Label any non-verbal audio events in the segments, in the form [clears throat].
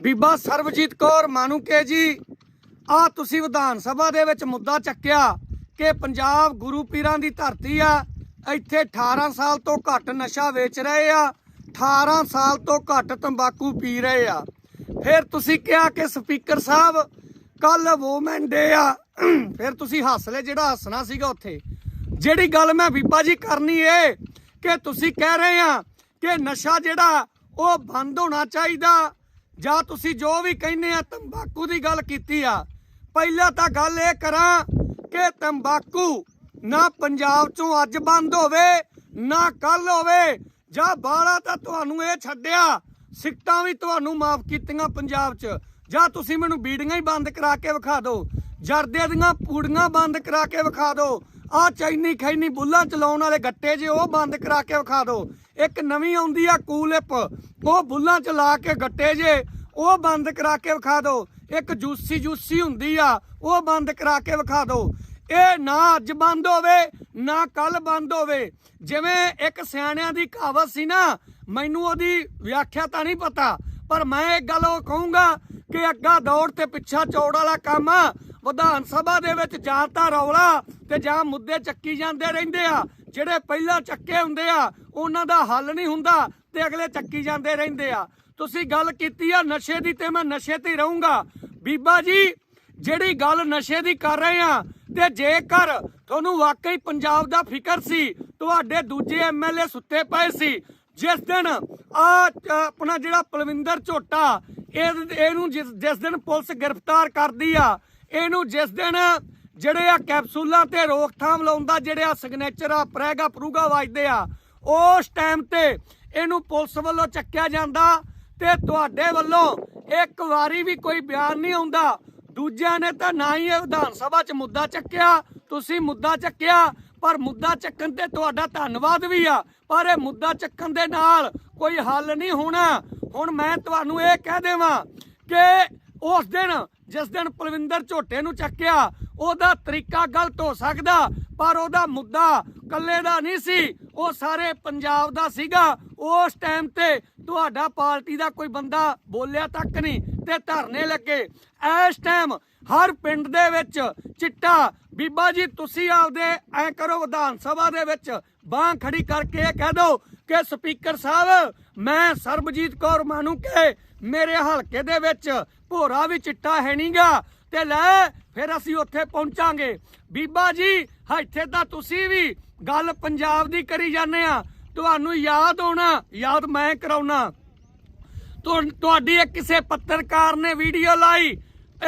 ਬੀਬਾ ਸਰਬਜੀਤ ਕੌਰ ਮਾਨੂਕੇ ਜੀ, ਆ ਤੁਸੀਂ ਵਿਧਾਨ ਸਭਾ ਦੇ ਵਿੱਚ ਮੁੱਦਾ ਚੱਕਿਆ ਕਿ ਪੰਜਾਬ ਗੁਰੂ ਪੀਰਾਂ ਦੀ ਧਰਤੀ ਆ, ਇੱਥੇ 18 ਸਾਲ ਤੋਂ ਘੱਟ ਨਸ਼ਾ ਵੇਚ ਰਹੇ ਆ 18 ਸਾਲ ਤੋਂ ਘੱਟ ਤੰਬਾਕੂ ਪੀ ਰਹੇ ਆ। ਫਿਰ ਤੁਸੀਂ ਕਿਹਾ ਕਿ ਸਪੀਕਰ ਸਾਹਿਬ ਕੱਲ ਵੂਮਨ ਡੇ ਆ। ਫਿਰ ਤੁਸੀਂ ਹੱਸ ਲਏ ਜਿਹੜਾ ਹੱਸਣਾ ਸੀਗਾ ਉੱਥੇ। ਜਿਹੜੀ ਗੱਲ ਮੈਂ ਬੀਬਾ ਜੀ ਕਰਨੀ ਏ ਕਿ ਤੁਸੀਂ ਕਹਿ ਰਹੇ ਆ ਕਿ ਨਸ਼ਾ ਜਿਹੜਾ ਉਹ ਬੰਦ ਹੋਣਾ ਚਾਹੀਦਾ ਜਾਂ ਤੁਸੀਂ ਜੋ ਵੀ ਕਹਿੰਦੇ ਆ, ਤੰਬਾਕੂ ਦੀ ਗੱਲ ਕੀਤੀ ਆ, ਪਹਿਲਾਂ ਤਾਂ ਗੱਲ ਇਹ ਕਰਾਂ ਕਿ ਤੰਬਾਕੂ ਨਾ ਪੰਜਾਬ ਚੋਂ ਅੱਜ ਬੰਦ ਹੋਵੇ, ਨਾ ਕੱਲ ਹੋਵੇ, ਜਾਂ ਬਾਹਲਾ ਤਾਂ ਤੁਹਾਨੂੰ ਇਹ ਛੱਡਿਆ, ਸਿੱਟਾਂ ਵੀ ਤੁਹਾਨੂੰ ਮਾਫ ਕੀਤੀਆਂ ਪੰਜਾਬ 'ਚ। ਜਾਂ ਤੁਸੀਂ ਮੈਨੂੰ ਬੀੜੀਆਂ ਹੀ ਬੰਦ ਕਰਾ ਕੇ ਵਿਖਾ ਦਿਓ, ਜਰਦੇ ਦੀਆਂ ਪੂੜੀਆਂ ਬੰਦ ਕਰਾ ਕੇ ਵਿਖਾ ਦਿਓ ਆ ਚੈਨੀ ਖੈਨੀ ਬੁੱਲਾਂ ਚਲਾਉਣ ਵਾਲੇ ਗੱਟੇ ਜੇ ਉਹ ਬੰਦ ਕਰਾ ਕੇ ਵਿਖਾ ਦਿਓ ਇੱਕ ਨਵੀਂ ਆਉਂਦੀ ਆ ਕੂਲਿਪ, ਉਹ ਬੁੱਲਾਂ ਚਲਾ ਕੇ ਗੱਟੇ ਜੇ ਉਹ ਬੰਦ ਕਰਾ ਕੇ ਵਿਖਾ ਦਿਓ ਇੱਕ ਜੂਸੀ ਜੂਸੀ ਹੁੰਦੀ ਆ, ਉਹ ਬੰਦ ਕਰਾ ਕੇ ਵਿਖਾ ਦਿਓ ਇਹ ਨਾ ਅੱਜ ਬੰਦ ਹੋਵੇ, ਨਾ ਕੱਲ ਬੰਦ ਹੋਵੇ। ਜਿਵੇਂ ਇੱਕ ਸਿਆਣਿਆਂ ਦੀ ਕਹਾਵਤ ਸੀ ਨਾ, ਮੈਨੂੰ ਉਹਦੀ ਵਿਆਖਿਆ ਤਾਂ ਨਹੀਂ ਪਤਾ, ਪਰ ਮੈਂ ਇੱਕ ਗੱਲ ਉਹ ਕਹੂੰਗਾ ਕਿ ਅੱਗਾ ਦੌੜ ਤੇ ਪਿੱਛਾ ਚੌੜ ਵਾਲਾ ਕੰਮ ਵਿਧਾਨ ਸਭਾ ਦੇ ਵਿੱਚ ਜਾਂ ਤਾਂ ਰੌਲਾ ਤੇ ਜਾਂ ਮੁੱਦੇ ਚੱਕੀ ਜਾਂਦੇ ਰਹਿੰਦੇ ਆ। ਜਿਹੜੇ ਪਹਿਲਾਂ ਚੱਕੇ ਹੁੰਦੇ ਆ, ਉਹਨਾਂ ਦਾ ਹੱਲ ਨਹੀਂ ਹੁੰਦਾ ਤੇ ਅਗਲੇ ਚੱਕੀ ਜਾਂਦੇ ਰਹਿੰਦੇ ਆ। ਤੁਸੀਂ ਗੱਲ ਕੀਤੀ ਆ ਨਸ਼ੇ ਦੀ ਤੇ ਮੈਂ ਨਸ਼ੇ ਤੇ ਰਹੂੰਗਾ। ਬੀਬਾ ਜੀ, ਜਿਹੜੀ ਗੱਲ ਨਸ਼ੇ ਦੀ ਕਰ ਰਹੇ ਆ ਤੇ ਜੇਕਰ ਤੁਹਾਨੂੰ ਵਾਕਈ ਪੰਜਾਬ ਦਾ ਫਿਕਰ ਸੀ, ਤੁਹਾਡੇ ਦੂਜੇ ਐਮਐਲਏ ਸੁੱਤੇ ਪਏ ਸੀ, ਜਿਸ ਦਿਨ ਆ ਆਪਣਾ ਜਿਹੜਾ ਪਲਵਿੰਦਰ ਝੋਟਾ ਇਹ ਇਹਨੂੰ ਜਿਸ ਜਿਸ ਦਿਨ ਪੁਲਿਸ ਗ੍ਰਿਫਤਾਰ ਕਰਦੀ ਆ, ਇਹਨੂੰ ਜਿਸ ਦਿਨ ਜਿਹੜੇ ਆ ਕੈਪਸੂਲਾਂ ਤੇ ਰੋਕਥਾਮ ਲਾਉਂਦਾ, ਜਿਹੜੇ ਆ ਸਿਗਨੇਚਰ ਆ ਪ੍ਰੈਗਾ ਪ੍ਰੂਗਾ ਵੱਜਦੇ ਆ, ਉਸ ਟਾਈਮ ਤੇ ਇਹਨੂੰ ਪੁਲਿਸ ਵੱਲੋਂ ਚੱਕਿਆ ਜਾਂਦਾ ਤੇ ਤੁਹਾਡੇ ਵੱਲੋਂ ਇੱਕ ਵਾਰੀ ਵੀ ਕੋਈ ਬਿਆਨ ਨਹੀਂ ਆਉਂਦਾ। ਦੂਜਿਆਂ ਨੇ ਤਾਂ ਨਾ ਹੀ ਇਹ ਵਿਧਾਨ ਸਭਾ 'ਚ ਮੁੱਦਾ ਚੱਕਿਆ, ਤੁਸੀਂ ਮੁੱਦਾ ਚੱਕਿਆ, ਪਰ ਮੁੱਦਾ ਚੱਕਣ ਤੇ ਤੁਹਾਡਾ ਧੰਨਵਾਦ ਵੀ ਆ, ਪਰ ਇਹ ਮੁੱਦਾ ਚੱਕਣ ਦੇ ਨਾਲ ਕੋਈ ਹੱਲ ਨਹੀਂ ਹੋਣਾ। ਹੁਣ ਮੈਂ ਤੁਹਾਨੂੰ ਇਹ ਕਹਿ ਦੇਵਾਂ ਕਿ ਉਸ ਦਿਨ, ਜਿਸ ਦਿਨ ਪਲਵਿੰਦਰ ਝੋਟੇ ਨੂੰ ਚੱਕਿਆ, ਉਹਦਾ ਤਰੀਕਾ ਗਲਤ ਹੋ ਸਕਦਾ, ਪਰ ਉਹਦਾ ਮੁੱਦਾ ਕੱਲੇ ਦਾ ਨਹੀਂ ਸੀ। ਉਹ ਸਾਰੇ ਪੰਜਾਬ ਦਾ ਸੀਗਾ। ਉਸ ਟਾਈਮ ਤੇ ਤੁਹਾਡਾ ਪਾਰਟੀ ਦਾ ਕੋਈ ਬੰਦਾ ਬੋਲਿਆ ਤੱਕ ਨਹੀਂ ਤੇ ਧਰਨੇ ਲੱਗੇ। ਇਸ ਟਾਈਮ ਹਰ ਪਿੰਡ ਦੇ ਵਿੱਚ ਚਿੱਟਾ, ਬੀਬਾ ਜੀ, ਤੁਸੀਂ ਆਪਦੇ ਐ ਕਰੋ, ਵਿਧਾਨ ਸਭਾ ਦੇ ਵਿੱਚ ਬਾਹ ਖੜੀ ਕਰਕੇ ਇਹ ਕਹਿ ਦਿਓ ਕਿ ਸਪੀਕਰ ਸਾਹਿਬ, ਮੈਂ ਸਰਬਜੀਤ ਕੌਰ ਮਾਨੂ ਕੇ ਮੇਰੇ ਹਲਕੇ ਦੇ ਵਿੱਚ ਭੋਰਾ ਵੀ ਚਿੱਟਾ ਹੈ ਨਹੀਂਗਾ ਤੇ ਲੈ ਫਿਰ ਅਸੀਂ ਉੱਥੇ ਪਹੁੰਚਾਂਗੇ। ਬੀਬਾ ਜੀ, ਇੱਥੇ ਤਾਂ ਤੁਸੀਂ ਵੀ ਗੱਲ ਪੰਜਾਬ ਦੀ ਕਰੀ ਜਾਂਦੇ ਆ। ਤੁਹਾਨੂੰ ਯਾਦ ਹੋਣਾ, ਯਾਦ ਮੈਂ ਕਰਾਉਣਾ। ਤੁਹਾਡੀ ਇੱਕ ਕਿਸੇ ਪੱਤਰਕਾਰ ਨੇ ਵੀਡੀਓ ਲਾਈ,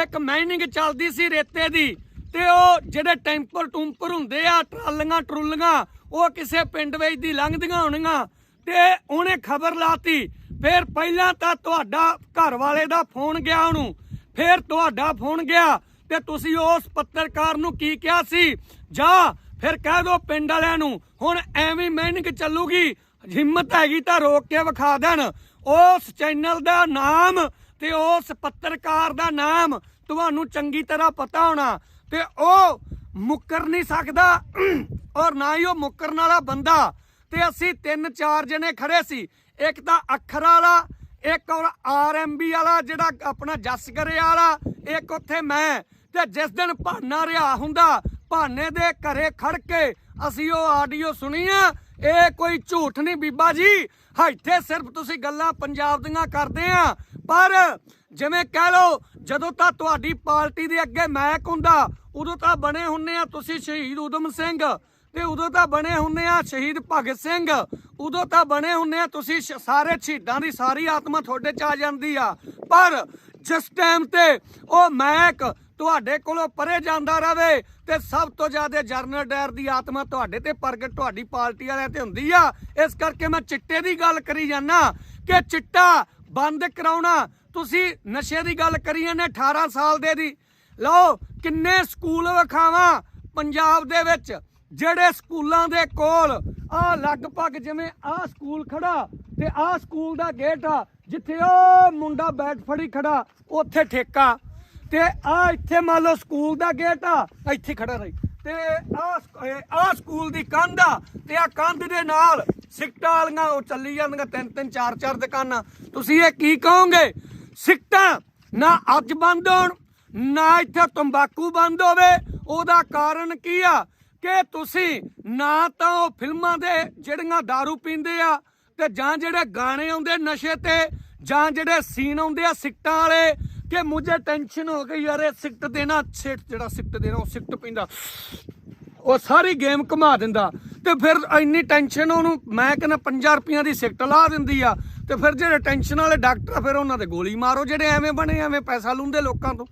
ਇੱਕ ਮਾਈਨਿੰਗ ਚੱਲਦੀ ਸੀ ਰੇਤੇ ਦੀ ਤੇ ਉਹ ਜਿਹੜੇ ਟੈਂਪਰ ਟੂੰਪਰ ਹੁੰਦੇ ਆ ਟਰਾਲੀਆਂ ਟਰੁੱਲੀਆਂ ਉਹ ਕਿਸੇ ਪਿੰਡ ਵਿੱਚ ਦੀ ਲੰਘਦੀਆਂ ਹੋਣੀਆਂ ਤੇ ਉਹਨੇ ਖਬਰ ਲਾਤੀ। ਫਿਰ ਪਹਿਲਾਂ ਤਾਂ ਤੁਹਾਡਾ ਘਰ ਵਾਲੇ ਦਾ ਫੋਨ ਗਿਆ ਉਹਨੂੰ। ਫਿਰ ਤੁਹਾਡਾ ਫੋਨ ਗਿਆ ਤੇ ਤੁਸੀਂ ਉਸ ਪੱਤਰਕਾਰ ਨੂੰ ਕੀ ਕਿਹਾ ਸੀ? ਜਾਂ, ਫਿਰ ਕਹਿ ਦੋ ਪਿੰਡ ਵਾਲਿਆਂ ਨੂੰ, ਹੁਣ ਐਵੇਂ ਮਿਹਨਤ ਚੱਲੂਗੀ, ਹਿੰਮਤ ਹੈਗੀ ਤਾਂ ਰੋਕ ਕੇ ਵਿਖਾ ਦੇਣ। ਉਸ ਚੈਨਲ ਦਾ ਨਾਮ ਤੇ ਉਸ ਪੱਤਰਕਾਰ ਦਾ ਨਾਮ ਤੁਹਾਨੂੰ ਚੰਗੀ ਤਰ੍ਹਾਂ ਪਤਾ ਹੋਣਾ। ਤੇ ਉਹ ਮੁੱਕਰ ਨਹੀਂ ਸਕਦਾ। ਔਰ ਨਾ ਹੀ ਉਹ ਮੁੱਕਰਨ ਵਾਲਾ ਬੰਦਾ। ਤੇ ਅਸੀਂ ਤਿੰਨ ਚਾਰ ਜਣੇ ਖੜੇ ਸੀ। ਇੱਕ ਤਾਂ ਅੱਖਰ ਵਾਲਾ, ਇੱਕ ਔਰ ਆਰਐਮਬੀ ਵਾਲਾ, ਜਿਹੜਾ ਆਪਣਾ ਜਸ ਕਰੇ ਵਾਲਾ, ਇੱਕ ਉੱਥੇ ਮੈਂ। ਤੇ ਜਿਸ ਦਿਨ ਭਾਨਾ ਰਿਹਾ ਹੁੰਦਾ, ਭਾਨੇ ਦੇ ਘਰੇ ਖੜ ਕੇ ਅਸੀਂ ਉਹ ਆਡੀਓ ਸੁਣੀ ਆ ਇਹ ਕੋਈ ਝੂਠ ਨਹੀਂ ਬੀਬਾ ਜੀ। ਇੱਥੇ ਸਿਰਫ ਤੁਸੀਂ ਗੱਲਾਂ ਪੰਜਾਬ ਦੀਆਂ ਕਰਦੇ ਆ। ਪਰ ਜਿਵੇਂ ਕਹਿ ਲਓ, ਜਦੋਂ ਤਾਂ ਤੁਹਾਡੀ ਪਾਰਟੀ ਦੇ ਅੱਗੇ ਮੈਕ ਹੁੰਦਾ ਉਦੋਂ ਤਾਂ ਬਣੇ ਹੁੰਨੇ ਆ ਤੁਸੀਂ ਸ਼ਹੀਦ ਉਦਮ ਸਿੰਘ ਤੇ ਉਦੋਂ ਤਾਂ ਬਣੇ ਹੁੰਨੇ ਆ ਸ਼ਹੀਦ ਭਗਤ ਸਿੰਘ। ਉਦੋਂ ਤਾਂ ਬਣੇ ਹੁੰਨੇ ਆ ਤੁਸੀਂ ਸਾਰੇ ਸ਼ਹੀਦਾਂ ਦੀ ਸਾਰੀ ਆਤਮਾ ਤੁਹਾਡੇ ਚ ਆ ਜਾਂਦੀ ਆ। ਪਰ ਜਿਸ ਟਾਈਮ ਤੇ ਉਹ ਮੈਕ ਤੁਹਾਡੇ ਕੋਲੋਂ ਪਰੇ ਜਾਂਦਾ ਰਵੇ ਤੇ ਸਭ ਤੋਂ ਜ਼ਿਆਦਾ ਜਰਨਲ ਡਾਇਰ ਦੀ ਆਤਮਾ ਤੁਹਾਡੇ ਤੇ ਪ੍ਰਗਟ ਤੁਹਾਡੀ ਪਾਰਟੀ ਵਾਲਿਆਂ ਤੇ ਹੁੰਦੀ ਆ, ਇਸ ਕਰਕੇ ਮੈਂ ਚਿੱਟੇ ਦੀ ਗੱਲ ਕਰੀ ਜਾਂਦਾ ਕਿ ਚਿੱਟਾ ਬੰਦ ਕਰਾਉਣਾ ਤੁਸੀਂ ਨਸ਼ੇ ਦੀ ਗੱਲ ਕਰੀ ਜਾਂਦੇ 18 ਸਾਲ ਦੇ ਦੀ। ਲਓ ਕਿੰਨੇ ਸਕੂਲ ਵਿਖਾਵਾਂ ਪੰਜਾਬ ਦੇ ਵਿੱਚ, ਜਿਹੜੇ ਸਕੂਲਾਂ ਦੇ ਕੋਲ ਆ ਲਗਭਗ ਜਿਵੇਂ ਆ ਸਕੂਲ ਖੜਾ ਤੇ ਆ ਸਕੂਲ ਦਾ ਗੇਟ ਆ, ਜਿੱਥੇ ਉਹ ਮੁੰਡਾ ਬੈਟ ਫੜੀ ਖੜਾ, ਉੱਥੇ ਠੇਕਾ। ਤੇ ਆ ਇੱਥੇ ਮੰਨ ਲਓ ਸਕੂਲ ਦਾ ਗੇਟ ਆ, ਇੱਥੇ ਖੜਾ ਰਹੀ। ਤੇ ਆ ਆ ਸਕੂਲ ਦੀ ਕੰਧ ਆ, ਤੇ ਆ ਕੰਧ ਦੇ ਨਾਲ ਸਿਕਟਾਂ ਵਾਲੀਆਂ, ਉਹ ਚੱਲੀ ਜਾਂਦੀਆਂ ਤਿੰਨ ਤਿੰਨ, ਚਾਰ ਚਾਰ ਦੁਕਾਨਾਂ। ਤੁਸੀਂ ਇਹ ਕੀ ਕਹੋਗੇ? ਸਿੱਟਾਂ ਨਾ ਅੱਜ ਬੰਦ ਹੋਣ ਨਾ ਇੱਥੇ ਤੰਬਾਕੂ ਬੰਦ ਹੋਵੇ ਉਹਦਾ ਕਾਰਨ ਕੀ ਆ? ਕਿ ਤੁਸੀਂ ਨਾ ਤਾਂ ਉਹ ਫਿਲਮਾਂ ਦੇ ਜਿਹੜੀਆਂ दारू ਪੀਂਦੇ ਆ ਤੇ ਜਾਂ ਜਿਹੜੇ ਗਾਣੇ ਆਉਂਦੇ ਨਸ਼ੇ ਤੇ ਜਾਂ ਜਿਹੜੇ ਸੀਨ ਆਉਂਦੇ ਆ ਸਿੱਟਾਂ ਵਾਲੇ ਕਿ ਮੁਝੇ ਟੈਨਸ਼ਨ ਹੋ ਗਈ ਯਾਰ ਇਹ ਸਿੱਟ ਦੇਣਾ ਸਿੱਟ ਜਿਹੜਾ ਸਿੱਟ ਦੇਣਾ ਉਹ ਸਿੱਟ ਪੀਂਦਾ। ਉਹ ਸਾਰੀ ਗੇਮ ਘੁਮਾ ਦਿੰਦਾ। ਤੇ ਫਿਰ ਇੰਨੀ ਟੈਨਸ਼ਨ ਉਹਨੂੰ ਮੈਂ ਕਹਿੰਦਾ 5 ਰੁਪਈਆ ਦੀ ਸਿੱਟ ਲਾ ਦਿੰਦੀ ਆ। ਤੇ ਫਿਰ ਜਿਹੜੇ ਟੈਨਸ਼ਨ ਵਾਲੇ ਡਾਕਟਰ ਆ, ਫਿਰ ਉਹਨਾਂ ਦੇ ਗੋਲੀ ਮਾਰੋ ਜਿਹੜੇ ਐਵੇਂ ਬਣੇ ਐਵੇਂ ਪੈਸਾ ਲੁੰਦੇ ਲੋਕਾਂ ਤੋਂ।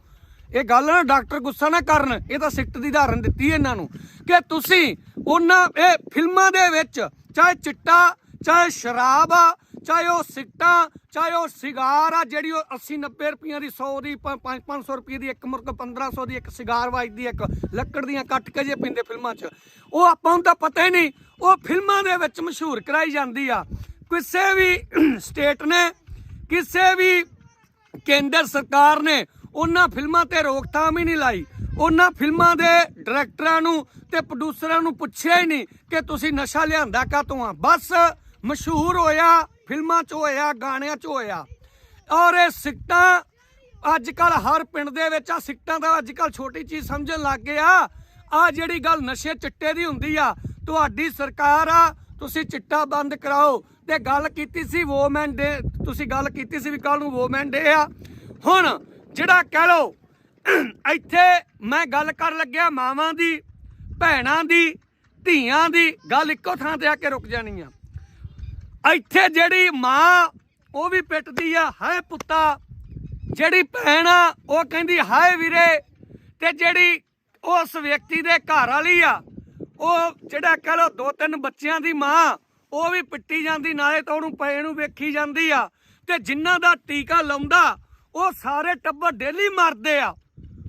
ਇਹ ਗੱਲ ਨਾ ਡਾਕਟਰ ਗੁੱਸਾ ਨਾ ਕਰਨ। ਇਹ ਤਾਂ ਸਿੱਟ ਦੀ ਉਦਾਹਰਨ ਦਿੱਤੀ ਇਹਨਾਂ ਨੂੰ ਕਿ ਤੁਸੀਂ ਉਹਨਾਂ, ਇਹ ਫਿਲਮਾਂ ਦੇ ਵਿੱਚ ਚਾਹੇ ਚਿੱਟਾ, ਚਾਹੇ ਸ਼ਰਾਬ ਆ, ਚਾਹੇ ਉਹ ਸਿੱਟਾਂ, ਚਾਹੇ ਉਹ ਸਿਗਾਰ ਆ, ਜਿਹੜੀ ਉਹ 80 90 ਰੁਪਈਆਂ ਦੀ 100 ਦੀ 5 500 ਰੁਪਈਏ ਦੀ ਇੱਕ ਮੁਰਕ 1500 ਦੀ ਇੱਕ ਸਿਗਾਰ ਵੱਜਦੀ ਇੱਕ ਲੱਕੜ ਦੀਆਂ ਕੱਟ ਕੇ ਜੇ ਪੀਂਦੇ ਫਿਲਮਾਂ 'ਚ। ਉਹ ਆਪਾਂ ਨੂੰ ਤਾਂ ਪਤਾ ਹੀ ਨਹੀਂ, ਉਹ ਫਿਲਮਾਂ ਦੇ ਵਿੱਚ ਮਸ਼ਹੂਰ ਕਰਾਈ ਜਾਂਦੀ ਆ। ਕਿਸੇ ਵੀ ਸਟੇਟ ਨੇ, ਕਿਸੇ ਵੀ ਕੇਂਦਰ ਸਰਕਾਰ ਨੇ ਉਹਨਾਂ ਫਿਲਮਾਂ ਤੇ ਰੋਕਥਾਮ ਹੀ ਨਹੀਂ ਲਾਈ। ਉਹਨਾਂ ਫਿਲਮਾਂ ਦੇ ਡਾਇਰੈਕਟਰਾਂ ਨੂੰ ਤੇ ਪ੍ਰੋਡਿਊਸਰਾਂ ਨੂੰ ਪੁੱਛਿਆ ਹੀ ਨਹੀਂ ਕਿ ਤੁਸੀਂ ਨਸ਼ਾ ਲਿਆਂਦਾ ਕਾਤੋਂ ਆ। ਬਸ ਮਸ਼ਹੂਰ ਹੋਇਆ, ਫਿਲਮਾਂ 'ਚ ਹੋਇਆ, ਗਾਣਿਆਂ 'ਚ ਹੋਇਆ। ਔਰ ਇਹ ਸਿੱਟਾਂ ਅੱਜ ਕੱਲ ਹਰ ਪਿੰਡ ਦੇ ਵਿੱਚ ਆ। ਸਿੱਟਾਂ ਦਾ ਅੱਜ ਕੱਲ ਛੋਟੀ ਚੀਜ਼ ਸਮਝਣ ਲੱਗ ਗਏ ਆ ਆ ਜਿਹੜੀ ਗੱਲ ਨਸ਼ੇ ਚਿੱਟੇ ਦੀ ਹੁੰਦੀ ਆ, ਤੁਹਾਡੀ ਸਰਕਾਰ ਆ, ਤੁਸੀਂ ਚਿੱਟਾ ਬੰਦ ਕਰਾਓ। ਤੇ ਗੱਲ ਕੀਤੀ ਸੀ ਵੋਮੈਨ ਡੇ, ਤੁਸੀਂ ਗੱਲ ਕੀਤੀ ਸੀ ਵੀ ਕੱਲ ਨੂੰ ਵੋਮੈਨ ਡੇ ਆ। ਹੁਣ ਜਿਹੜਾ ਕਹਿ ਲਓ, ਇੱਥੇ ਮੈਂ ਗੱਲ ਕਰਨ ਲੱਗਿਆ ਮਾਵਾਂ ਦੀ, ਭੈਣਾਂ ਦੀ, ਧੀਆਂ ਦੀ, ਗੱਲ ਇੱਕੋ ਥਾਂ ਤੇ ਆ ਕੇ ਰੁਕ ਜਾਣੀ ਆ। ਇੱਥੇ ਜਿਹੜੀ ਮਾਂ, ਉਹ ਵੀ ਪਿੱਟਦੀ ਆ, ਹਾਏ ਪੁੱਤਾ। ਜਿਹੜੀ ਭੈਣ ਆ, ਉਹ ਕਹਿੰਦੀ, ਹਾਏ ਵੀਰੇ। ਤੇ ਜਿਹੜੀ ਉਸ ਵਿਅਕਤੀ ਦੇ ਘਰ ਵਾਲੀ ਆ, ਉਹ ਜਿਹੜਾ ਕਹ ਲੋ ਦੋ ਤਿੰਨ ਬੱਚਿਆਂ ਦੀ ਮਾਂ, ਉਹ ਵੀ ਪਿੱਟੀ ਜਾਂਦੀ, ਨਾਲੇ ਤਾਂ ਉਹਨੂੰ ਪਏ ਨੂੰ ਵੇਖੀ ਜਾਂਦੀ ਆ। ਤੇ ਜਿਨ੍ਹਾਂ ਦਾ ਟੀਕਾ ਲਾਉਂਦਾ ਉਹ ਸਾਰੇ ਟੱਬਰ ਡੇਲੀ ਮਰਦੇ ਆ।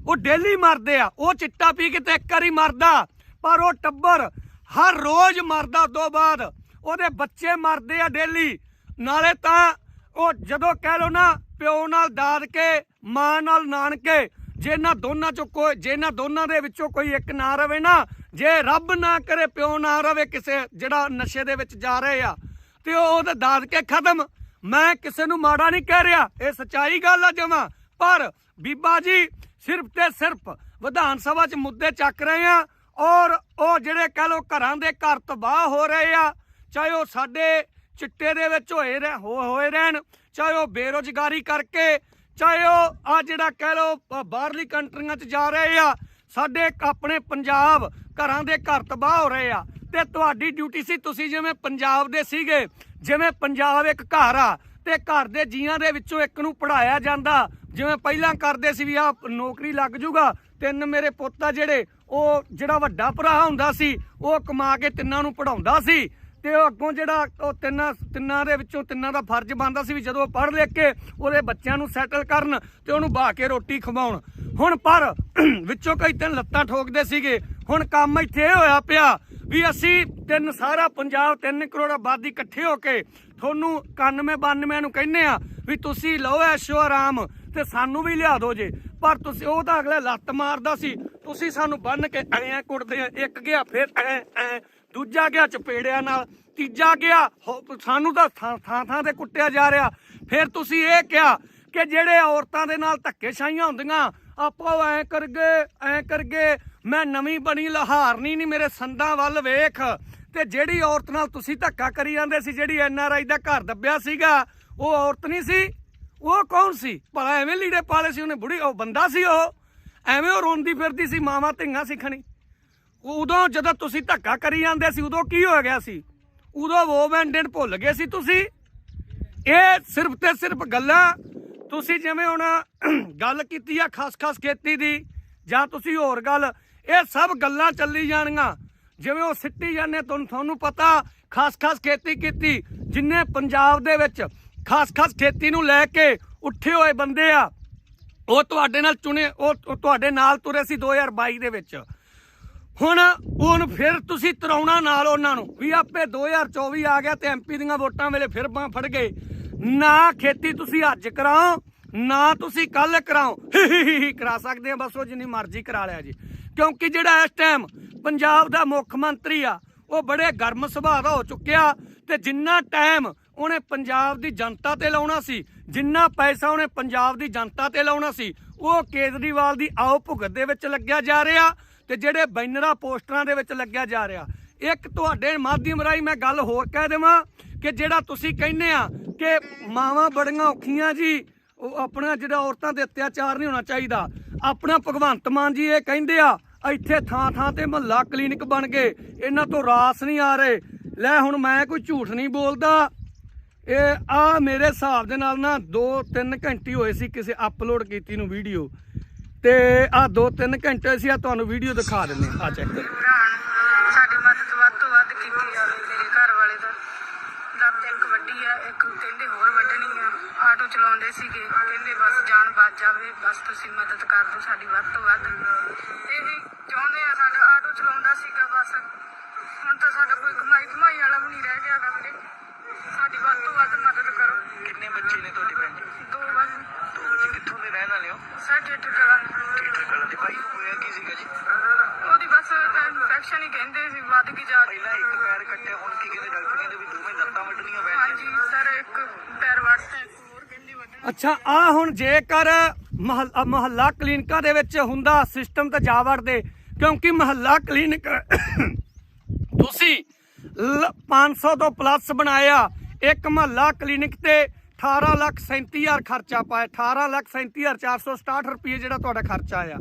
ਉਹ ਡੇਲੀ ਮਰਦੇ ਆ। ਉਹ ਚਿੱਟਾ ਪੀ ਕੇ ਤੇ ਇੱਕ ਵਾਰੀ ਮਰਦਾ। ਪਰ ਉਹ ਟੱਬਰ ਹਰ ਰੋਜ਼ ਮਰਦਾ ਤੋਂ ਬਾਅਦ। ਉਹਦੇ ਬੱਚੇ ਮਰਦੇ ਆ ਡੇਲੀ। ਨਾਲੇ ਤਾਂ ਉਹ ਜਦੋਂ ਕਹਿ ਲੋ ਨਾ, ਪਿਓ ਨਾਲ ਦਾਦ ਕੇ, ਮਾਂ ਨਾਲ ਨਾਨਕੇ, ਜੇ ਇਹਨਾਂ ਦੋਨਾਂ ਚੋਂ ਕੋਈ ਜੇ ਇਹਨਾਂ ਦੋਨਾਂ ਦੇ ਵਿੱਚੋਂ ਕੋਈ ਇੱਕ ਨਾ ਰਵੇ ਨਾ, ਜੇ ਰੱਬ ਨਾ ਕਰੇ, ਪਿਓ ਨਾ ਰਵੇ ਕਿਸੇ ਜਿਹੜਾ ਨਸ਼ੇ ਦੇ ਵਿੱਚ ਜਾ ਰਹੇ ਆ, ਤੇ ਉਹ ਉਹਦੇ ਦਾਦ ਕੇ ਖਤਮ। ਮੈਂ ਕਿਸੇ ਨੂੰ ਮਾੜਾ ਨਹੀਂ ਕਹਿ ਰਿਹਾ, ਇਹ ਸੱਚਾਈ ਗੱਲ ਆ ਜਮਾ। ਪਰ ਬੀਬਾ ਜੀ, ਸਿਰਫ ਤੇ ਸਿਰਫ ਵਿਧਾਨ ਸਭਾ 'ਚ ਮੁੱਦੇ ਚੱਕ ਰਹੇ ਆ ਔਰ ਉਹ ਜਿਹੜੇ ਕਹ ਲੋ ਘਰਾਂ ਦੇ ਘਰ ਤਬਾਹ ਹੋ ਰਹੇ ਆ, ਚਾਹੇ ਉਹ ਸਾਡੇ ਚਿੱਟੇ ਦੇ ਵਿੱਚ ਹੋਏ ਰਹਿ ਹੋਏ ਰਹਿਣ, ਚਾਹੇ ਉਹ ਬੇਰੋਜ਼ਗਾਰੀ ਕਰਕੇ, ਚਾਹੇ ਉਹ ਆ ਜਿਹੜਾ ਕਹਿ ਲੋ ਬਾਹਰਲੀ ਕੰਟਰੀਆਂ 'ਚ ਜਾ ਰਹੇ ਆ, ਸਾਡੇ ਆਪਣੇ ਪੰਜਾਬ ਘਰਾਂ ਦੇ ਘਰ ਤਬਾਹ ਹੋ ਰਹੇ ਆ। ਤੇ ਤੁਹਾਡੀ ਡਿਊਟੀ ਸੀ ਤੁਸੀਂ ਜਿਵੇਂ ਪੰਜਾਬ ਦੇ ਸੀਗੇ ਜਿਵੇਂ ਪੰਜਾਬ ਇੱਕ ਘਰ ਆ ਤੇ ਘਰ ਦੇ ਜੀਆਂ ਦੇ ਵਿੱਚੋਂ ਇੱਕ ਨੂੰ ਪੜਾਇਆ ਜਾਂਦਾ। ਜਿਵੇਂ ਪਹਿਲਾਂ ਕਰਦੇ ਸੀ ਵੀ ਆ ਨੌਕਰੀ ਲੱਗ ਜੂਗਾ, ਤਿੰਨ ਮੇਰੇ ਪੁੱਤ ਆ ਜਿਹੜੇ, ਉਹ ਜਿਹੜਾ ਵੱਡਾ ਭਰਾ ਹੁੰਦਾ ਸੀ, ਉਹ ਕਮਾ ਕੇ ਤਿੰਨਾਂ ਨੂੰ ਪੜਾਉਂਦਾ ਸੀ। ਤੇ ਉਹ ਅੱਗੋਂ ਜਿਹੜਾ ਉਹ ਤਿੰਨਾਂ ਤਿੰਨਾਂ ਦੇ ਵਿੱਚੋਂ ਤਿੰਨਾਂ ਦਾ ਫਰਜ਼ ਬਣਦਾ ਸੀ ਵੀ ਜਦੋਂ ਪੜ੍ਹ ਲਿਖ ਕੇ ਉਹਦੇ ਬੱਚਿਆਂ ਨੂੰ ਸੈਟਲ ਕਰਨ ਤੇ ਉਹਨੂੰ ਬਾ ਕੇ ਰੋਟੀ ਖਵਾਉਣ। ਹੁਣ ਪਰ, [clears throat] ਵਿੱਚੋਂ ਕਈ ਤਿੰਨ ਲੱਤਾਂ ਠੋਕਦੇ ਸੀਗੇ। ਹੁਣ ਕੰਮ ਇੱਥੇ ਇਹ ਹੋਇਆ ਪਿਆ। ਵੀ ਅਸੀਂ ਤਿੰਨ ਸਾਰਾ ਪੰਜਾਬ 3 ਕਰੋੜ ਆਬਾਦੀ ਇਕੱਠੇ ਹੋ ਕੇ ਤੁਹਾਨੂੰ 91 92 ਨੂੰ ਕਹਿੰਨੇ ਆ ਵੀ ਤੁਸੀਂ ਲਓ ਐਸ਼ੋ ਆਰਾਮ ਤੇ ਸਾਨੂੰ ਵੀ ਲਿਆ ਦਿਓ ਜੇ। ਪਰ ਤੁਸੀਂ ਉਹ ਤਾਂ ਅਗਲਾ ਲੱਤ ਮਾਰਦਾ ਸੀ, ਤੁਸੀਂ ਸਾਨੂੰ ਬੰਨ ਕੇ ਐਂ ਕੁੱਟਦੇ ਆ, ਇੱਕ ਗਿਆ ਫਿਰ ਐ ਐ। ਦੂਜਾ ਗਿਆ ਚਪੇੜਿਆਂ ਨਾਲ, ਤੀਜਾ ਗਿਆ, ਹੋ- ਸਾਨੂੰ ਤਾਂ ਥਾਂ ਥਾਂ ਥਾਂ ਤੇ ਕੁੱਟਿਆ ਜਾ ਰਿਹਾ। ਫਿਰ ਤੁਸੀਂ ਇਹ ਕਿਹਾ ਕਿ ਜਿਹੜੇ ਔਰਤਾਂ ਦੇ ਨਾਲ ਧੱਕੇਸ਼ਾਹੀਆਂ ਹੁੰਦੀਆਂ, ਆਪੋ ਐ ਕਰਗੇ ਐ ਕਰਗੇ ਮੈਂ ਨਵੀਂ ਬਣੀ ਲਹਾਰਨੀ ਨਹੀਂ ਮੇਰੇ ਸੰਦਾਂ ਵੱਲ ਵੇਖ। ਤੇ ਜਿਹੜੀ ਔਰਤ ਨਾਲ ਤੁਸੀਂ ਧੱਕਾ ਕਰੀ ਜਾਂਦੇ ਸੀ, ਜਿਹੜੀ ਐਨ ਆਰ ਆਈ ਦਾ ਘਰ ਦੱਬਿਆ ਸੀਗਾ, ਉਹ ਔਰਤ ਨਹੀਂ ਸੀ? ਉਹ ਕੌਣ ਸੀ? ਭਲਾ ਐਵੇਂ ਲੀੜੇ ਪਾਲੇ ਸੀ ਉਹਨੇ, ਬੁੜੀ, ਉਹ ਬੰਦਾ ਸੀ ਉਹ? ਐਵੇਂ ਉਹ ਰੋਂਦੀ ਫਿਰਦੀ ਸੀ, ਮਾਵਾਂ ਧੀਆਂ ਸਿੱਖਣੀ। ਉਦੋਂ ਜਦੋਂ ਤੁਸੀਂ ਧੱਕਾ ਕਰੀ ਜਾਂਦੇ ਸੀ, ਉਦੋਂ ਕੀ ਹੋ ਗਿਆ ਸੀ? ਉਦੋਂ ਵੋਮੈਨ ਦਿਨ ਭੁੱਲ ਗਏ ਸੀ ਤੁਸੀਂ? ਇਹ ਸਿਰਫ ਤੇ ਸਿਰਫ ਗੱਲਾਂ, ਤੁਸੀਂ ਜਿਵੇਂ ਹੁਣ ਗੱਲ ਕੀਤੀ ਆ ਖਸ-ਖਸ ਖੇਤੀ ਦੀ, ਜਾਂ ਤੁਸੀਂ ਹੋਰ ਗੱਲ ਇਹ ਸਭ ਗੱਲਾਂ ਚੱਲੀ ਜਾਣੀਆਂ ਜਿਵੇਂ ਉਹ ਸਿੱਟੀ ਜਾਂਦੇ, ਤੁਹਾਨੂੰ ਤੁਹਾਨੂੰ ਪਤਾ, ਖਸ-ਖਸ ਖੇਤੀ ਕੀਤੀ, ਜਿੰਨੇ ਪੰਜਾਬ ਦੇ ਵਿੱਚ ਖਸ-ਖਸ ਖੇਤੀ ਨੂੰ ਲੈ ਕੇ ਉੱਠੇ ਹੋਏ ਬੰਦੇ ਆ, ਉਹ ਤੁਹਾਡੇ ਨਾਲ ਚੁਣੇ ਉਹ ਤੁਹਾਡੇ ਨਾਲ ਤੁਰੇ ਸੀ 2022 ਦੇ ਵਿੱਚ। ਹੁਣ ਹੁਣ ਫਿਰ ਤੁਸੀਂ ਤਰਾਉਣਾ ਨਾਲ ਉਹਨਾਂ ਨੂੰ, ਵੀ ਆਪੇ 2024 ਆ ਗਿਆ ਤੇ ਐਮਪੀ ਦੀਆਂ ਵੋਟਾਂ ਵੇਲੇ ਫਿਰ ਬਾਂਹ ਫੜ ਗਏ। ਨਾ ਖੇਤੀ ਤੁਸੀਂ ਅੱਜ ਕਰਾਓ, ਨਾ ਤੁਸੀਂ ਕੱਲ ਕਰਾਓ। [laughs] ਕਰਾ ਸਕਦੇ ਆ, ਬਸ ਉਹ ਜਿੰਨੀ ਮਰਜ਼ੀ ਕਰਾ ਲਿਆ ਜੀ। ਕਿਉਂਕਿ ਜਿਹੜਾ ਇਸ ਟਾਈਮ ਪੰਜਾਬ ਦਾ ਮੁੱਖ ਮੰਤਰੀ ਆ, ਉਹ ਬੜੇ ਗਰਮ ਸੁਭਾਅ ਦਾ ਹੋ ਚੁੱਕਿਆ ਤੇ ਜਿੰਨਾ ਟਾਈਮ ਉਹਨੇ ਪੰਜਾਬ ਦੀ ਜਨਤਾ ਤੇ ਲਾਉਣਾ ਸੀ, ਜਿੰਨਾ ਪੈਸਾ ਉਹਨੇ ਪੰਜਾਬ ਦੀ ਜਨਤਾ ਤੇ ਲਾਉਣਾ ਸੀ, ਉਹ ਕੇਜਰੀਵਾਲ ਦੀ ਆਓ ਭੁਗਤ ਦੇ ਵਿੱਚ ਲੱਗਿਆ ਜਾ ਰਿਹਾ ਤੇ ਜਿਹੜੇ ਬੈਨਰਾਂ ਪੋਸਟਰਾਂ ਦੇ ਵਿੱਚ ਲੱਗਿਆ ਜਾ ਰਿਹਾ। ਇੱਕ ਤੁਹਾਡੇ ਮਾਧਿਅਮ ਰਾਹੀਂ ਮੈਂ ਗੱਲ ਹੋਰ ਕਹਿ ਦੇਵਾਂ ਕਿ ਜਿਹੜਾ ਤੁਸੀਂ ਕਹਿੰਦੇ ਆ ਕਿ ਮਾਵਾਂ ਬੜੀਆਂ ਔਖੀਆਂ ਜੀ, ਉਹ ਆਪਣਾ ਜਿਹੜਾ ਔਰਤਾਂ ਤੇ ਅਤਿਆਚਾਰ ਨਹੀਂ ਹੋਣਾ ਚਾਹੀਦਾ। ਆਪਣਾ ਭਗਵੰਤ ਮਾਨ ਜੀ ਇਹ ਕਹਿੰਦੇ ਆ, ਇੱਥੇ ਥਾਂ ਥਾਂ ਤੇ ਮਹੱਲਾ ਕਲੀਨਿਕ ਬਣ ਗਏ, ਇਹਨਾਂ ਤੋਂ ਰਾਸ ਨਹੀਂ ਆ ਰਹੇ। ਲੈ ਹੁਣ ਮੈਂ ਕੋਈ ਝੂਠ ਨਹੀਂ ਬੋਲਦਾ। ਇਹ ਆ ਮੇਰੇ ਹਿਸਾਬ ਦੇ ਨਾਲ ਨਾ 2-3 ਘੰਟੇ ਹੋਏ ਸੀ ਕਿਸੇ ਅਪਲੋਡ ਕੀਤੀ ਨੂੰ ਵੀਡੀਓ ਤੇ ਆ 2-3 ਘੰਟੇ ਸੀ, ਆ ਤੁਹਾਨੂੰ ਵੀਡੀਓ ਦਿਖਾ ਦਿੰਦੇ ਆ ਚੈੱਕ ਕਰੋ। ਸਾਡੀ ਮਦਦ ਵੱਧ ਤੋਂ ਵੱਧ ਕੀਤੀ ਜਾਵੇ ਲੱਤ ਆ, ਇੱਕ ਕਹਿੰਦੇ ਹੋਰ ਵੱਢਣੀ ਆ ਆਟੋ ਚਲਾਉਂਦੇ ਸੀਗੇ। ਕਹਿੰਦੇ ਬਸ ਜਾਨ ਬਚ ਜਾਵੇ, ਬਸ ਤੁਸੀਂ ਮਦਦ ਕਰ ਦਿਓ ਸਾਡੀ ਵੱਧ ਤੋਂ ਵੱਧ। ਇਹੀ ਚਾਹੁੰਦੇ ਆ ਸਾਡਾ ਆਟੋ ਚਲਾਉਂਦਾ ਸੀਗਾ, ਬਸ ਹੁਣ ਤਾਂ ਸਾਡਾ ਕੋਈ ਕਮਾਈ ਕਮਾਈ ਵਾਲਾ ਵੀ ਨਹੀਂ ਰਹਿ ਗਿਆ ਵੀਰੇ। ਸਾਡੀ ਵੱਧ ਤੋਂ ਵੱਧ ਮਦਦ ਕਰੋ ਕਿੰਨੇ ਬੱਚੇ ਨੇ ਤੁਹਾਡੇ ਭੈਣ ਜੀ ਦੋ ਬਸ ਦੋ ਬੱਚੇ ਕਿੱਥੋਂ ਦੇ ਰਹਿਣ ਵਾਲੇ ਹੋ ਸਾਡੇ ਟਿਕਲਾ ਟੀਟਰ ਕਲਾ ਦੇ ਭਾਈ ਨੂੰ ਹੋਇਆ ਕੀ ਸੀਗਾ ਜੀ ਉਹਦੀ ਬਸ ਇਨਫੈਕਸ਼ਨ ਹੀ ਕਹਿੰਦੇ ਸੀ ਵੱਧ ਗਈ ਜਾ ਪਹਿਲਾਂ ਇੱਕ ਪੈਰ ਕੱਟਿਆ ਹੁਣ ਕੀ ਕਹਿੰਦੇ ਡਾਕਟਰ ਕਹਿੰਦੇ ਵੀ ਦੋਵੇਂ ਲੱਤਾਂ ਵੱਢਣੀਆਂ ਪੈਣੀਆਂ ਹਾਂਜੀ ਸਰ ਇੱਕ ਪੈਰ ਵੱਢਤਾ ਇੱਕ ਹੋਰ ਕਹਿੰਦੇ ਵੱਢਣਾ ਅੱਛਾ ਆ ਹੁਣ ਜੇਕਰ ਮਹੱਲਾ ਮਹੱਲਾ ਕਲੀਨਿਕਾਂ ਦੇ ਵਿੱਚ ਹੁੰਦਾ ਸਿਸਟਮ ਤਾਂ ਜਾ ਵੜਦੇ ਕਿਉਂਕਿ ਮਹੱਲਾ ਕਲੀਨਿਕ [coughs] ਤੁਸੀਂ ਲ- 500 ਤੋਂ ਪਲੱਸ ਬਣਾਇਆ, ਇੱਕ ਮਹੱਲਾ ਕਲੀਨਿਕ ਤੇ 18 ਲੱਖ 37000 ਖਰਚਾ ਪਾਇਆ 18 ਲੱਖ 37467 ਰੁਪਏ ਜਿਹੜਾ ਤੁਹਾਡਾ ਖਰਚਾ ਆਇਆ।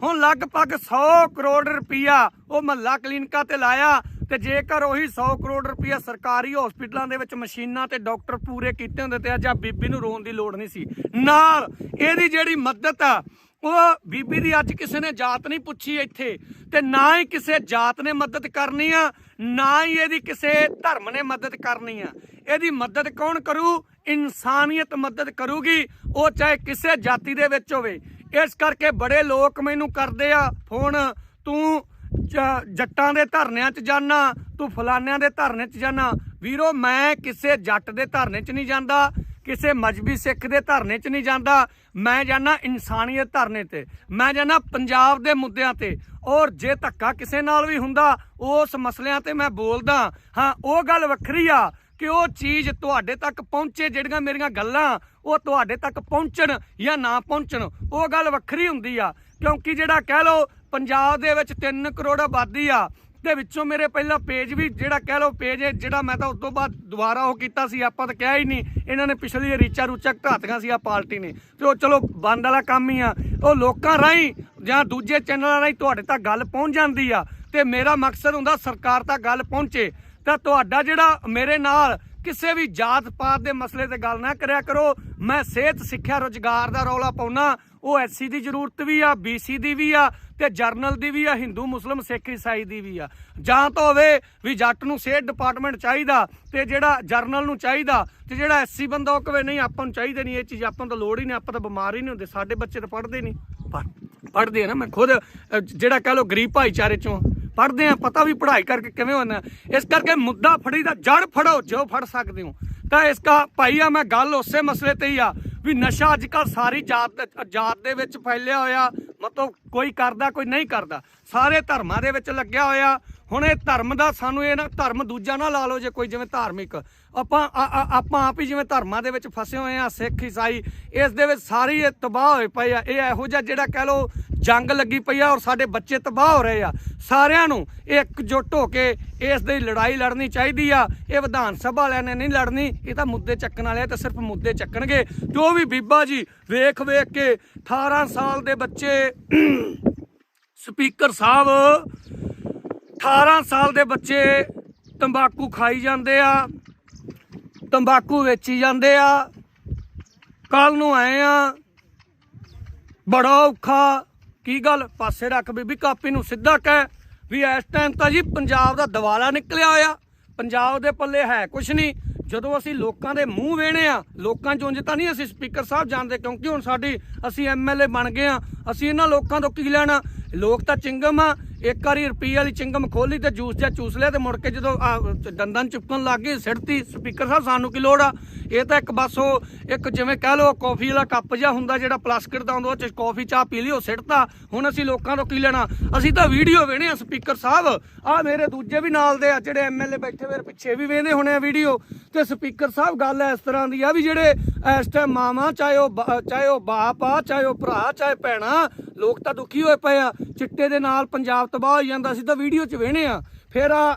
ਹੁਣ ਲਗਭਗ 100 ਕਰੋੜ ਰੁਪਇਆ ਉਹ ਮਹੱਲਾ ਕਲੀਨਿਕਾਂ ਤੇ ਲਾਇਆ ਤੇ ਜੇਕਰ ਉਹੀ 100 ਕਰੋੜ ਰੁਪਇਆ ਸਰਕਾਰੀ ਹਸਪੀਟਲਾਂ ਦੇ ਵਿੱਚ ਮਸ਼ੀਨਾਂ ਤੇ ਡਾਕਟਰ ਪੂਰੇ ਕੀਤੇ ਹੁੰਦੇ ਤੇ ਅੱਜ ਆ ਬੀਬੀ ਨੂੰ ਰੋਣ ਦੀ ਲੋੜ ਨਹੀਂ ਸੀ। ਨਾਲ ਇਹਦੀ ਜਿਹੜੀ ਮਦਦ ਆ, ਉਹ ਬੀਬੀ ਦੀ ਅੱਜ ਕਿਸੇ ਨੇ ਜਾਤ ਨਹੀਂ ਪੁੱਛੀ ਇੱਥੇ ਤੇ ਨਾ ਹੀ ਕਿਸੇ ਜਾਤ ਨੇ ਮਦਦ ਕਰਨੀ ਆ, ਨਾ ਹੀ ਇਹਦੀ ਕਿਸੇ ਧਰਮ ਨੇ ਮਦਦ ਕਰਨੀ ਆ। ਇਹਦੀ ਮਦਦ ਕੌਣ ਕਰੂ? ਇਨਸਾਨੀਅਤ ਮਦਦ ਕਰੂਗੀ, ਉਹ ਚਾਹੇ ਕਿਸੇ ਜਾਤੀ ਦੇ ਵਿੱਚ ਹੋਵੇ। ਇਸ ਕਰਕੇ ਬੜੇ ਲੋਕ ਮੈਨੂੰ ਕਰਦੇ ਆ ਫੋਨ, ਤੂੰ ਜੱਟਾਂ ਦੇ ਧਰਨਿਆਂ 'ਚ ਜਾਣਾ ਤੂੰ ਫਲਾਨਿਆਂ ਦੇ ਧਰਨੇ 'ਚ ਜਾਣਾ ਵੀਰੋ, ਮੈਂ ਕਿਸੇ ਜੱਟ ਦੇ ਧਰਨੇ 'ਚ ਨਹੀਂ ਜਾਂਦਾ, ਕਿਸੇ ਮਜਬੀ ਸਿੱਖ ਦੇ ਧਰਨੇ 'ਚ ਨਹੀਂ ਜਾਂਦਾ। ਮੈਂ ਜਾਣਾ ਇਨਸਾਨੀਅਤ ਧਰਨੇ ਤੇ, ਮੈਂ ਜਾਣਾ ਪੰਜਾਬ ਦੇ ਮੁੱਦਿਆਂ ਤੇ। ਔਰ ਜੇ ਧੱਕਾ ਕਿਸੇ ਨਾਲ ਵੀ ਹੁੰਦਾ, ਉਸ ਮਸਲਿਆਂ ਤੇ ਮੈਂ ਬੋਲਦਾ। ਹਾਂ, ਉਹ ਗੱਲ ਵੱਖਰੀ ਆ ਕਿ ਉਹ ਚੀਜ਼ ਤੁਹਾਡੇ ਤੱਕ ਪਹੁੰਚੇ, ਜਿਹੜੀਆਂ ਮੇਰੀਆਂ ਗੱਲਾਂ, ਉਹ ਤੁਹਾਡੇ ਤੱਕ ਪਹੁੰਚਣ ਜਾਂ ਨਾ ਪਹੁੰਚਣ। ਉਹ ਗੱਲ ਵੱਖਰੀ ਹੁੰਦੀ ਆ, ਕਿਉਂਕਿ ਜਿਹੜਾ ਕਹਿ ਲਓ ਪੰਜਾਬ ਦੇ ਵਿੱਚ 3 ਕਰੋੜ ਆਬਾਦੀ ਆ ਦੇ ਵਿੱਚੋਂ ਮੇਰੇ ਪਹਿਲਾ ਪੇਜ ਵੀ ਜਿਹੜਾ ਕਹਿ ਲਓ ਪੇਜ ਹੈ, ਜਿਹੜਾ ਮੈਂ ਤਾਂ ਉਸ ਤੋਂ ਬਾਅਦ ਦੁਬਾਰਾ ਉਹ ਕੀਤਾ ਸੀ, ਆਪਾਂ ਤਾਂ ਕਿਹਾ ਹੀ ਨਹੀਂ, ਇਹਨਾਂ ਨੇ ਪਿਛਲੀ ਰੀਚਾ ਰੂਚਾ ਘਾਤਕਾਂ ਸੀ ਆ ਪਾਰਟੀ ਨੇ। ਤੇ ਉਹ ਚਲੋ ਬੰਦ ਵਾਲਾ ਕੰਮ ਹੀ ਆ। ਉਹ ਲੋਕਾਂ ਰਾਹੀਂ ਜਾਂ ਦੂਜੇ ਚੈਨਲਾਂ ਰਾਹੀਂ ਤੁਹਾਡੇ ਤੱਕ ਗੱਲ ਪਹੁੰਚ ਜਾਂਦੀ ਆ, ਤੇ ਮੇਰਾ ਮਕਸਦ ਹੁੰਦਾ ਸਰਕਾਰ ਤੱਕ ਗੱਲ ਪਹੁੰਚੇ। ਤਾਂ ਤੁਹਾਡਾ ਜਿਹੜਾ ਮੇਰੇ ਨਾਲ ਕਿਸੇ ਵੀ ਜਾਤ ਪਾਤ ਦੇ ਮਸਲੇ ਤੇ ਗੱਲ ਨਾ ਕਰਿਆ ਕਰੋ, ਮੈਂ ਸਿਹਤ ਸਿੱਖਿਆ ਰੋਜ਼ਗਾਰ ਦਾ ਰੌਲਾ ਪਾਉਣਾ ਉਹ ਐਸਸੀ ਦੀ ਜ਼ਰੂਰਤ ਵੀ ਆ ਬੀਸੀ ਦੀ ਵੀ ਆ ਤੇ ਜਰਨਲ ਦੀ ਵੀ ਆ, ਹਿੰਦੂ, ਮੁਸਲਮ, ਸਿੱਖ ਈਸਾਈ ਦੀ ਵੀ ਆ। ਜਾਂ ਤਾਂ ਹੋਵੇ ਵੀ ਜੱਟ ਨੂੰ ਸਿਹਤ ਡਿਪਾਰਟਮੈਂਟ ਚਾਹੀਦਾ ਤੇ ਜਿਹੜਾ ਜਰਨਲ ਨੂੰ ਚਾਹੀਦਾ ਤੇ ਜਿਹੜਾ ਐਸਸੀ ਬੰਦਾ ਉਹ ਕਵੇ, ਨਹੀਂ, ਆਪਾਂ ਨੂੰ ਚਾਹੀਦੇ ਨਹੀਂ ਇਹ ਚੀਜ਼, ਆਪਾਂ ਨੂੰ ਤਾਂ ਲੋੜ ਹੀ ਨਹੀਂ, ਆਪਾਂ ਤਾਂ ਬਿਮਾਰ ਹੀ ਨਹੀਂ ਹੁੰਦੇ, ਸਾਡੇ ਬੱਚੇ ਤਾਂ ਪੜ੍ਹਦੇ ਨਹੀਂ। ਪੜ੍ਹ- ਪੜ੍ਹਦੇ ਆ ਨਾ, ਮੈਂ ਖੁਦ ਜਿਹੜਾ ਕਹ ਲੋ ਗਰੀਬ ਭਾਈਚਾਰੇ ਚੋਂ ਪੜ੍ਹਦੇ ਆ, ਪਤਾ ਵੀ ਪੜ੍ਹਾਈ ਕਰਕੇ ਕਿਵੇਂ ਹੋਣਾ। ਇਸ ਕਰਕੇ ਮੁੱਦਾ ਫੜੀ ਦਾ, ਜੜ ਫੜੋ, ਜੋ ਫੜ ਸਕਦੇ ਹੋ। ਤਾਂ ਇਸ ਦਾ ਭਾਈ ਆ, ਮੈਂ ਗੱਲ ਉਸੇ ਮਸਲੇ ਤੇ ਹੀ ਆ, ਵੀ ਨਸ਼ਾ ਅੱਜ ਕੱਲ ਸਾਰੀ ਜਾਤ ਜਾਤ ਦੇ ਵਿੱਚ ਫੈਲਿਆ ਹੋਇਆ। ਮਤਲਬ ਕੋਈ ਕਰਦਾ ਕੋਈ ਨਹੀਂ ਕਰਦਾ। ਸਾਰੇ ਧਰਮਾਂ ਦੇ ਵਿੱਚ ਲੱਗਿਆ ਹੋਇਆ ਹੁਣ ਇਹ ਧਰਮ ਦਾ ਸਾਨੂੰ ਇਹ ਨਾ, ਧਰਮ ਦੂਜਾ ਨਾ ਲਾ ਲਓ ਜੇ ਕੋਈ ਜਿਵੇਂ ਧਾਰਮਿਕ। ਆਪਾਂ ਆਪਾਂ ਆਪ ਹੀ ਜਿਵੇਂ ਧਰਮਾਂ ਦੇ ਵਿੱਚ ਫਸੇ ਹੋਏ ਆ, ਸਿੱਖ, ਈਸਾਈ, ਇਸ ਦੇ ਵਿੱਚ ਸਾਰੀ ਇਹ ਤਬਾਹ ਹੋਏ ਪਏ ਆ। ਇਹ ਇਹੋ ਜਿਹਾ ਜਿਹੜਾ ਕਹਿ ਲਓ ਜੰਗ ਲੱਗੀ ਪਈ ਆ ਔਰ ਸਾਡੇ ਬੱਚੇ ਤਬਾਹ ਹੋ ਰਹੇ ਆ। ਸਾਰਿਆਂ ਨੂੰ ਇੱਕ ਜੁੱਟ ਹੋ ਕੇ ਇਸ ਦੀ ਲੜਾਈ ਲੜਨੀ ਚਾਹੀਦੀ ਆ। ਇਹ ਵਿਧਾਨ ਸਭਾ ਵਾਲਿਆਂ ਨੇ ਨਹੀਂ ਲੜਨੀ, ਇਹ ਤਾਂ ਮੁੱਦੇ ਚੱਕਣ ਵਾਲੇ ਆ ਤੇ ਸਿਰਫ ਮੁੱਦੇ ਚੱਕਣਗੇ। ਜੋ ਵੀ ਬੀਬਾ ਜੀ ਵੇਖ ਵੇਖ ਕੇ 18 ਸਾਲ ਦੇ ਬੱਚੇ, ਸਪੀਕਰ ਸਾਹਿਬ 18 ਸਾਲ ਦੇ ਬੱਚੇ ਤੰਬਾਕੂ ਖਾਈ ਜਾਂਦੇ ਆ, ਤੰਬਾਕੂ ਵੇਚੀ ਜਾਂਦੇ ਆ। ਕੱਲ ਨੂੰ ਆਏ ਆ। ਬੜਾ ਔਖਾ। ਕੀ ਗੱਲ? ਪਾਸੇ ਰੱਖ ਬੀਬੀ, ਕਾਪੀ ਨੂੰ ਸਿੱਧਾ ਕਹਿ ਵੀ ਇਸ ਟਾਈਮ ਤਾਂ ਜੀ ਪੰਜਾਬ ਦਾ ਦਿਵਾਲਾ ਨਿਕਲਿਆ ਹੋਇਆ। ਪੰਜਾਬ ਦੇ ਪੱਲੇ ਹੈ ਕੁਛ ਨਹੀਂ। ਜਦੋਂ ਅਸੀਂ ਲੋਕਾਂ ਦੇ ਮੂੰਹ ਵੇਣੇ ਆ, ਲੋਕਾਂ ਚੋਂ ਤਾਂ ਨਹੀਂ ਅਸੀਂ ਸਪੀਕਰ ਸਾਹਿਬ ਜਾਣਦੇ ਕਿਉਂਕਿ ਹੁਣ ਸਾਡੀ ਅਸੀਂ ਐਮਐਲਏ ਬਣ ਗਏ ਆ। ਅਸੀਂ ਇਹਨਾਂ ਲੋਕਾਂ ਤੋਂ ਕੀ ਲੈਣਾ? ਲੋਕ ਤਾਂ ਚਿੰਗਮ ਆ। ਇੱਕ ਵਾਰੀ ਰੁਪਈਏ ਵਾਲੀ ਚਿੰਗਮ ਖੋਲੀ ਤੇ ਜੂਸ ਜਿਹਾ ਚੂਸ ਲਿਆ ਤੇ ਮੁੜ ਕੇ ਜਦੋਂ ਦੰਦਾਂ ਚੁੱਕਣ ਲੱਗ ਗਏ ਸਿੜਤੀ ਸਪੀਕਰ ਸਾਹਿਬ ਸਾਨੂੰ ਕੀ ਲੋੜ ਆ? ਇਹ ਤਾਂ ਇੱਕ ਬਸ ਉਹ, ਇੱਕ ਜਿਵੇਂ ਕਹਿ ਲਓ ਕਾਫੀ ਵਾਲਾ ਕੱਪ ਜਿਹਾ ਹੁੰਦਾ ਜਿਹੜਾ ਪਲਾਸਟਿਕ ਦਾ ਹੁੰਦਾ, ਉਹ ਚ ਕਾਫੀ, ਚਾਹ ਪੀ ਲਈ, ਉਹ ਸਿੱਟਤਾ। ਹੁਣ ਅਸੀਂ ਲੋਕਾਂ ਤੋਂ ਕੀ ਲੈਣਾ? ਅਸੀਂ ਤਾਂ ਵੀਡੀਓ ਵੇਣੇ ਆ ਸਪੀਕਰ ਸਾਹਿਬ। ਆ ਮੇਰੇ ਦੂਜੇ ਵੀ ਨਾਲ ਦੇ ਆ, ਜਿਹੜੇ ਐਮਐਲਏ ਬੈਠੇ ਮੇਰੇ ਪਿੱਛੇ ਵੀ ਵੇਂਦੇ ਹੋਣੇ ਆ ਵੀਡੀਓ। ਤੇ ਸਪੀਕਰ ਸਾਹਿਬ, ਗੱਲ ਇਸ ਤਰ੍ਹਾਂ ਦੀ ਆ ਵੀ ਜਿਹੜੇ ਇਸ ਟਾਈਮ ਮਾਵਾਂ, ਚਾਹੇ ਉਹ ਚਾਹੇ ਉਹ ਬਾਪ ਆ, ਚਾਹੇ ਉਹ ਭਰਾ, ਚਾਹੇ ਭੈਣਾ ਲੋਕ ਤਾਂ ਦੁਖੀ ਹੋਏ ਪਏ ਆ। ਚਿੱਟੇ ਦੇ ਨਾਲ ਪੰਜਾਬ ਤਬਾਹ ਹੋ ਜਾਂਦਾ। ਅਸੀਂ ਤਾਂ ਵੀਡੀਓ 'ਚ ਵੇਣੇ ਆ। ਫਿਰ ਆ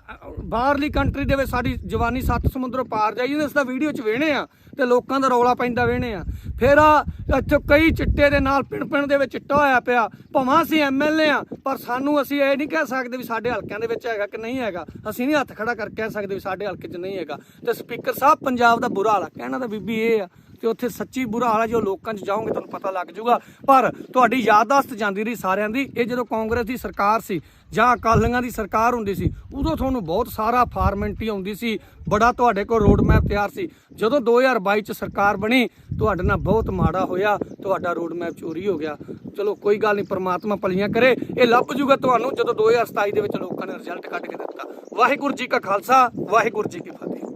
ਬਾਹਰਲੀ ਕੰਟਰੀ ਦੇ ਵਿੱਚ ਸਾਡੀ ਜਵਾਨੀ ਸੱਤ ਸਮੁੰਦਰੋਂ ਪਾਰ ਜਾਈ ਜਾਂਦੀ ਅਸੀਂ ਤਾਂ ਵੀਡੀਓ 'ਚ ਵੇਣੇ ਆ ਤੇ ਲੋਕਾਂ ਦਾ ਰੌਲਾ ਪੈਂਦਾ ਵੇਣੇ ਆ। ਫਿਰ ਆ, ਇੱਥੇ ਕਈ ਚਿੱਟੇ ਦੇ ਨਾਲ ਪਿੰਡ ਪਿੰਡ ਦੇ ਵਿੱਚ ਚਿੱਟਾ ਹੋਇਆ ਪਿਆ। ਭਾਵੇਂ ਅਸੀਂ ਐਮਐਲਏ ਆ, ਪਰ ਸਾਨੂੰ ਅਸੀਂ ਇਹ ਨਹੀਂ ਕਹਿ ਸਕਦੇ ਵੀ ਸਾਡੇ ਹਲਕਿਆਂ ਦੇ ਵਿੱਚ ਹੈਗਾ ਕਿ ਨਹੀਂ ਹੈਗਾ। ਅਸੀਂ ਨਹੀਂ ਹੱਥ ਖੜਾ ਕਰਕੇ ਕਹਿ ਸਕਦੇ ਵੀ ਸਾਡੇ ਹਲਕੇ 'ਚ ਨਹੀਂ ਹੈਗਾ। ਤੇ ਸਪੀਕਰ ਸਾਹਿਬ, ਪੰਜਾਬ ਦਾ ਬੁਰਾ ਹਾਲ ਆ। ਕਹਿਣਾ ਤਾਂ ਬੀਬੀ ਇਹ ਆ। ਤੇ ਉੱਥੇ ਸੱਚੀ ਬੁਰਾ ਹਾਲ ਹੈ ਜੋ ਲੋਕਾਂ 'ਚ ਜਾਓਗੇ ਤੁਹਾਨੂੰ ਪਤਾ ਲੱਗ ਜਾਊਗਾ। ਪਰ ਤੁਹਾਡੀ ਯਾਦਦਾਸ਼ਤ ਜਾਂਦੀ ਰਹੀ ਸਾਰਿਆਂ ਦੀ। ਇਹ ਜਦੋਂ ਕਾਂਗਰਸ ਦੀ ਸਰਕਾਰ ਸੀ ਜਾਂ ਅਕਾਲੀਆਂ ਦੀ ਸਰਕਾਰ ਹੁੰਦੀ ਸੀ, ਉਦੋਂ ਤੁਹਾਨੂੰ ਬਹੁਤ ਸਾਰਾ ਫਾਰਮੈਲਿਟੀ ਆਉਂਦੀ ਸੀ। ਬੜਾ ਤੁਹਾਡੇ ਕੋਲ ਰੋਡ ਮੈਪ ਤਿਆਰ ਸੀ। ਜਦੋਂ 2022 ਚ ਸਰਕਾਰ ਬਣੀ, ਤੁਹਾਡੇ ਨਾਲ ਬਹੁਤ ਮਾੜਾ ਹੋਇਆ। ਤੁਹਾਡਾ ਰੋਡ ਮੈਪ ਚੋਰੀ ਹੋ ਗਿਆ। ਚਲੋ, ਕੋਈ ਗੱਲ ਨਹੀਂ, ਪ੍ਰਮਾਤਮਾ ਪਲੀਆਂ ਕਰੇ। ਇਹ ਲੱਭ ਜੂਗਾ ਤੁਹਾਨੂੰ ਜਦੋਂ 2027 ਦੇ ਵਿੱਚ ਲੋਕਾਂ ਨੇ ਰਿਜ਼ਲਟ ਕੱਢ ਕੇ ਦਿੱਤਾ। ਵਾਹਿਗੁਰੂ ਜੀ ਕਾ ਖਾਲਸਾ, ਵਾਹਿਗੁਰੂ ਜੀ ਕੀ ਫਤਿਹ।